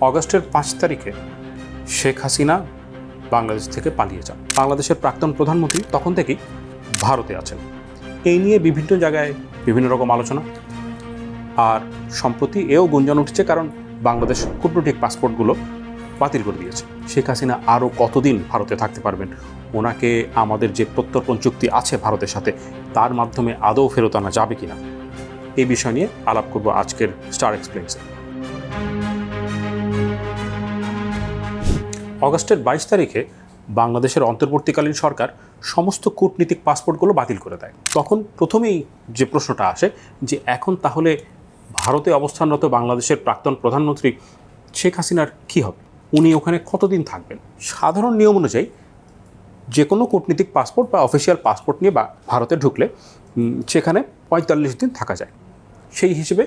অগস্টের পাঁচ তারিখে শেখ হাসিনা বাংলাদেশ থেকে পালিয়ে যান। বাংলাদেশের প্রাক্তন প্রধানমন্ত্রী তখন থেকেই ভারতে আছেন। এই নিয়ে বিভিন্ন জায়গায় বিভিন্ন রকম আলোচনা। আর সম্প্রতি এও গুঞ্জন উঠছে কারণ বাংলাদেশ কূটনৈতিক পাসপোর্টগুলো বাতিল করে দিয়েছে। শেখ হাসিনা আরও কতদিন ভারতে থাকতে পারবেন? ওনাকে আমাদের যে প্রত্যর্পণ চুক্তি আছে ভারতের সাথে, তার মাধ্যমে আদৌ ফেরত আনা যাবে কিনা? এই বিষয় নিয়ে আলাপ করব আজকের স্টার এক্সপ্লেন্সে অগস্টের বাইশ তারিখে বাংলাদেশের অন্তর্বর্তীকালীন সরকার সমস্ত কূটনীতিক পাসপোর্টগুলো বাতিল করে দেয়। তখন প্রথমেই যে প্রশ্নটা আসে যে এখন তাহলে ভারতে অবস্থানরত বাংলাদেশের প্রাক্তন প্রধানমন্ত্রী শেখ হাসিনার কী হবে? উনি ওখানে কতদিন থাকবেন? সাধারণ নিয়ম অনুযায়ী যে কোনো কূটনীতিক পাসপোর্ট বা অফিসিয়াল পাসপোর্ট নিয়ে বা ভারতে ঢুকলে সেখানে পঁয়তাল্লিশ দিন থাকা যায়। সেই হিসেবে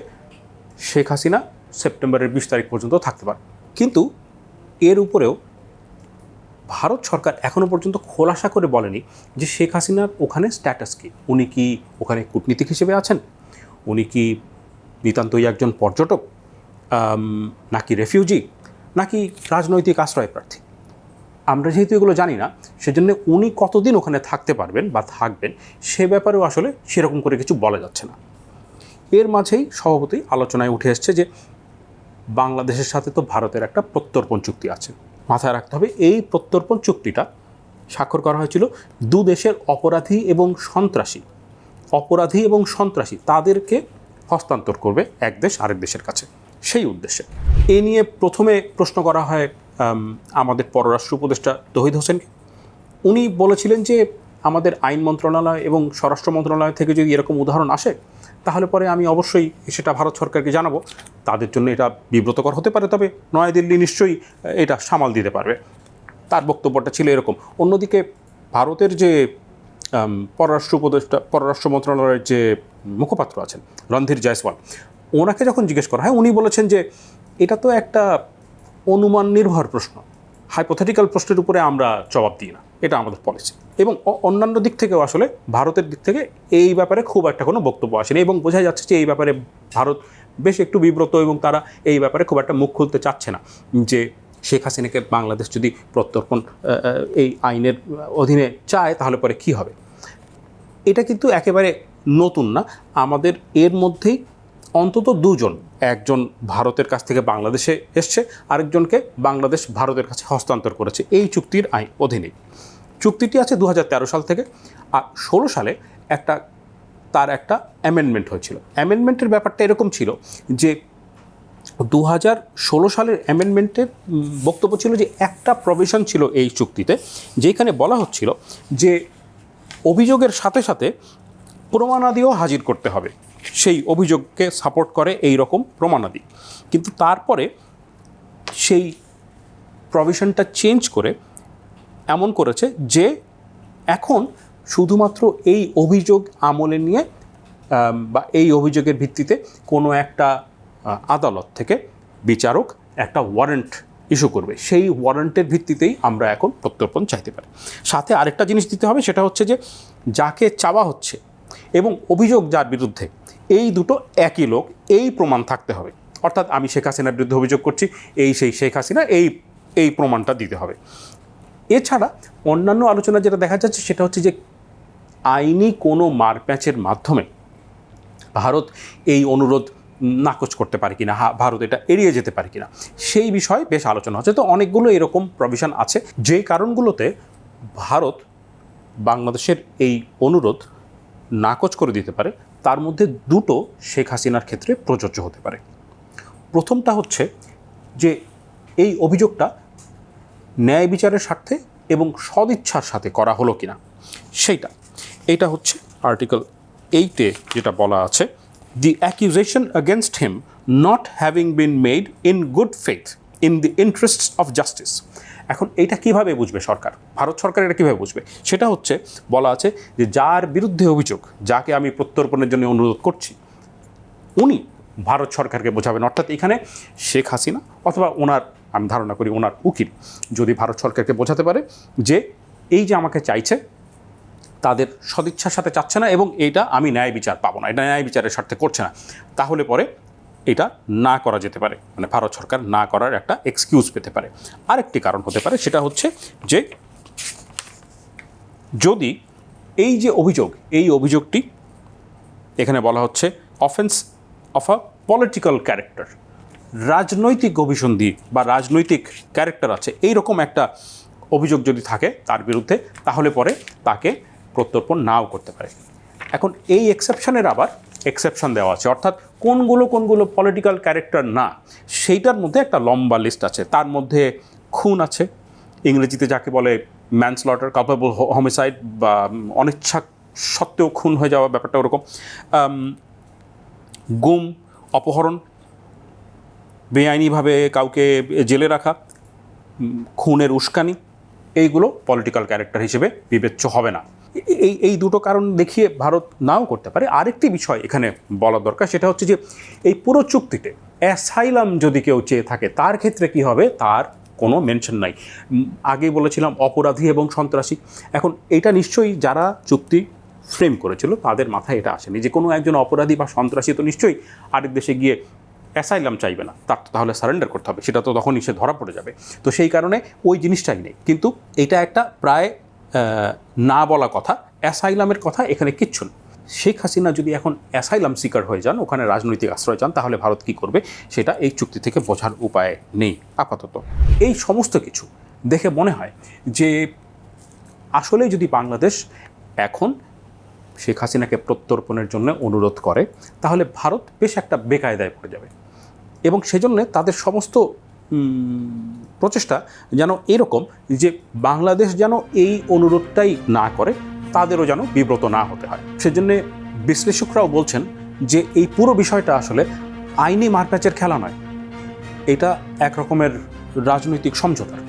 শেখ হাসিনা সেপ্টেম্বরের বিশ তারিখ পর্যন্ত থাকতে পারে। কিন্তু এর উপরেও ভারত সরকার এখনও পর্যন্ত খোলাসা করে বলেনি যে শেখ হাসিনার ওখানে স্ট্যাটাস কী। উনি কি ওখানে কূটনীতিক হিসেবে আছেন? উনি কি নিতান্তই একজন পর্যটক? নাকি রেফিউজি নাকি রাজনৈতিক আশ্রয় প্রার্থী? আমরা যেহেতু এগুলো জানি না, সেজন্য উনি কতদিন ওখানে থাকতে পারবেন বা থাকবেন, সে ব্যাপারেও আসলে সেরকম করে কিছু বলা যাচ্ছে না। এর মাঝেই স্বভাবতই আলোচনায় উঠে এসছে যে বাংলাদেশের সাথে তো ভারতের একটা প্রত্যর্পণ চুক্তি আছে। মাথায় রাখতে হবে। এই প্রত্যর্পণ চুক্তিটা স্বাক্ষর করা হয়েছিল দু দেশের অপরাধী এবং সন্ত্রাসী। অপরাধী এবং সন্ত্রাসী তাদেরকে হস্তান্তর করবে এক দেশ আরেক দেশের কাছে। সেই উদ্দেশ্যে। এ নিয়ে প্রথমে প্রশ্ন করা হয় আমাদের পররাষ্ট্র উপদেষ্টা তহিদ হোসেনকে। উনি বলেছিলেন যে, আমাদের আইন মন্ত্রণালয় এবং স্বরাষ্ট্র মন্ত্রণালয় থেকে যদি এরকম উদাহরণ আসে তাহলে পরে আমি অবশ্যই সেটা ভারত সরকারকে জানাব। তাদের জন্য এটা বিব্রতকর হতে পারে, তবে নয়াদিল্লি নিশ্চয়ই এটা সামাল দিতে পারবে। তার বক্তব্যটা ছিল এরকম। অন্যদিকে ভারতের যে পররাষ্ট্র উপদেষ্টা, পররাষ্ট্র মন্ত্রণালয়ের যে মুখপাত্র আছেন, রণধীর জয়সওয়াল, ওনাকে যখন জিজ্ঞেস করা হয়, উনি বলেছেন যে এটা তো একটা অনুমান নির্ভর প্রশ্ন। হাইপোথেটিক্যাল প্রশ্নের উপরে আমরা জবাব দিই না। এটা আমাদের পলিসি এবং অন্যান্য দিক থেকেও আসলে ভারতের দিক থেকে এই ব্যাপারে খুব একটা কোনো বক্তব্য আসেনি এবং বোঝা যাচ্ছে যে এই ব্যাপারে ভারত বেশ একটু বিব্রত এবং তারা এই ব্যাপারে খুব একটা মুখ খুলতে চাচ্ছে না। যে শেখ হাসিনাকে বাংলাদেশ যদি প্রত্যর্পণ এই আইনের অধীনে চায় তাহলে পরে কি হবে? এটা কিন্তু একেবারে নতুন না। আমাদের এর মধ্যেই অন্তত দুজন, একজন ভারতের কাছ থেকে বাংলাদেশে এসছে, আরেকজনকে বাংলাদেশ ভারতের কাছে হস্তান্তর করেছে। এই চুক্তির আইন অধীনে। চুক্তিটি আছে দু হাজার তেরো সাল থেকে, আর ষোলো সালে একটা, তার একটা অ্যামেন্ডমেন্ট হয়েছিল। অ্যামেন্ডমেন্টের ব্যাপারটা এরকম ছিল যে দু হাজার ষোলো সালের অ্যামেন্ডমেন্টের বক্তব্য ছিল যে, একটা প্রভিশন ছিল এই চুক্তিতে, যেখানে বলা হচ্ছিল যে, অভিযোগের সাথে সাথে প্রমাণাদিও হাজির করতে হবে। সেই অভিযোগকে সাপোর্ট করে এই রকম প্রমাণাদি। কিন্তু তারপরে সেই প্রভিশনটা চেঞ্জ করে এমন করেছে যে এখন শুধুমাত্র এই অভিযোগ আমলে নিয়ে বা এই অভিযোগের ভিত্তিতে কোনো একটা আদালত থেকে বিচারক একটা ওয়ারেন্ট ইস্যু করবে। সেই ওয়ারেন্টের ভিত্তিতেই আমরা এখন প্রত্যর্পণ চাইতে পারি। সাথে আরেকটা জিনিস দিতে হবে, সেটা হচ্ছে যে যাকে চাওয়া হচ্ছে এবং অভিযোগ যার বিরুদ্ধে এই দুটো একই লোক, এই প্রমাণ থাকতে হবে। অর্থাৎ আমি শেখ হাসিনার বিরুদ্ধে অভিযোগ করছি, এই সেই শেখ হাসিনা, এই এই প্রমাণটা দিতে হবে। এছাড়া অন্যান্য আলোচনা যেটা দেখা যাচ্ছে সেটা হচ্ছে যে আইনি কোনো মারপ্যাচের মাধ্যমে ভারত এই অনুরোধ নাকচ করতে পারে কিনা, হা, ভারত এটা এড়িয়ে যেতে পারে কিনা, সেই বিষয়ে বেশ আলোচনা হচ্ছে। তো অনেকগুলো এরকম প্রভিশন আছে। যে কারণগুলোতে ভারত বাংলাদেশের এই অনুরোধ নাকচ করে দিতে পারে তার মধ্যে দুটো শেখ হাসিনার ক্ষেত্রে প্রযোজ্য হতে পারে। প্রথমটা হচ্ছে যে এই অভিযোগটা ন্যায় বিচারের স্বার্থে এবং সদিচ্ছার সাথে করা হলো কিনা, সেইটা। এটা হচ্ছে আর্টিকেল এইটে যেটা বলা আছে the accusation against him not having been made in good faith in the interest of justice এখন এইটা কীভাবে বুঝবে সরকার? ভারত সরকার এটা কীভাবে বুঝবে? সেটা হচ্ছে, বলা আছে যে যার বিরুদ্ধে অভিযোগ, যাকে আমি প্রত্যর্পণের জন্য অনুরোধ করছি, উনি ভারত সরকারকে বোঝাবেন। অর্থাৎ এখানে শেখ হাসিনা অথবা ওনার, আমি ধারণা করি ওনার উকিল, যদি ভারত সরকারকে বোঝাতে পারে যে এই যে আমাকে চাইছে, তাদের সদিচ্ছার সাথে চাচ্ছে না এবং এইটা আমি ন্যায় বিচার পাবো না, এটা ন্যায় বিচারের স্বার্থে করছে না। তাহলে পরে এটা না করা যেতে পারে। মানে ভারত সরকার না করার একটা এক্সকিউজ পেতে পারে। আরেকটি কারণ হতে পারে, সেটা হচ্ছে যে যদি এই যে অভিযোগ, এই অভিযোগটি এখানে বলা হচ্ছে offence of a political character রাজনৈতিক অভিসন্ধি বা রাজনৈতিক ক্যারেক্টার আছে এই রকম একটা অভিযোগ যদি থাকে তার বিরুদ্ধে, তাহলে পরে তাকে প্রত্যর্পণ নাও করতে পারে। এখন এই এক্সেপশনের আবার এক্সেপশন দেওয়া আছে। অর্থাৎ কোনগুলো কোনগুলো পলিটিক্যাল ক্যারেক্টার না, সেইটার মধ্যে একটা লম্বা লিস্ট আছে। তার মধ্যে খুন আছে, ইংরেজিতে যাকে বলে ম্যানস্লটার কাপেবল হোমিসাইড বা অনিচ্ছা সত্ত্বেও খুন হয়ে যাওয়া ব্যাপারটা ওরকম। গুম, অপহরণ, বেআইনিভাবে কাউকে জেলে রাখা খুনের উস্কানি, এইগুলো পলিটিক্যাল ক্যারেক্টার হিসেবে বিবেচ্য হবে না। এই এই দুটো কারণ দেখিয়ে ভারত নাও করতে পারে। আরেকটি বিষয় এখানে বলা দরকার, সেটা হচ্ছে যে এই পুরো চুক্তিতে অ্যাসাইলাম যদি কেউ চেয়ে থাকে, তার ক্ষেত্রে কি হবে? তার কোনো মেনশন নাই। আগেই বলেছিলাম, অপরাধী এবং সন্ত্রাসী। এখন এটা নিশ্চয়ই যারা চুক্তি ফ্রেম করেছিল, তাদের মাথায় এটা আসেনি। যে কোনো একজন অপরাধী বা সন্ত্রাসী তো নিশ্চয়ই আরেক দেশে গিয়ে অ্যাসাইলাম চাইবে না। তার তাহলে সারেন্ডার করতে হবে। সেটা তো তখনই সে ধরা পড়ে যাবে। তো সেই কারণে ওই জিনিসটাই নেই। কিন্তু এটা একটা প্রায় না বলা কথা, অ্যাসাইলামের কথা এখানে কিচ্ছু নেই শেখ হাসিনা যদি এখন অ্যাসাইলাম শিকার হয়ে যান, ওখানে রাজনৈতিক আশ্রয় চান, তাহলে ভারত কী করবে? সেটা এই চুক্তি থেকে বোঝার উপায় নেই, আপাতত। এই সমস্ত কিছু দেখে মনে হয় যে আসলে যদি বাংলাদেশ এখন শেখ হাসিনাকে প্রত্যর্পণের জন্য অনুরোধ করে, তাহলে ভারত বেশ একটা বেকায়দায় পড়ে যাবে। এবং সেজন্য তাদের সমস্ত প্রচেষ্টা যেন এরকম যে বাংলাদেশ যেন এই অনুরোধটাই না করে, তাদেরও যেন বিব্রত না হতে হয়। সেজন্যে বিশ্লেষকরাও বলছেন যে এই পুরো বিষয়টা আসলে আইনি মারপ্যাচের খেলা নয়, এটা এক রকমের রাজনৈতিক সমঝোতার।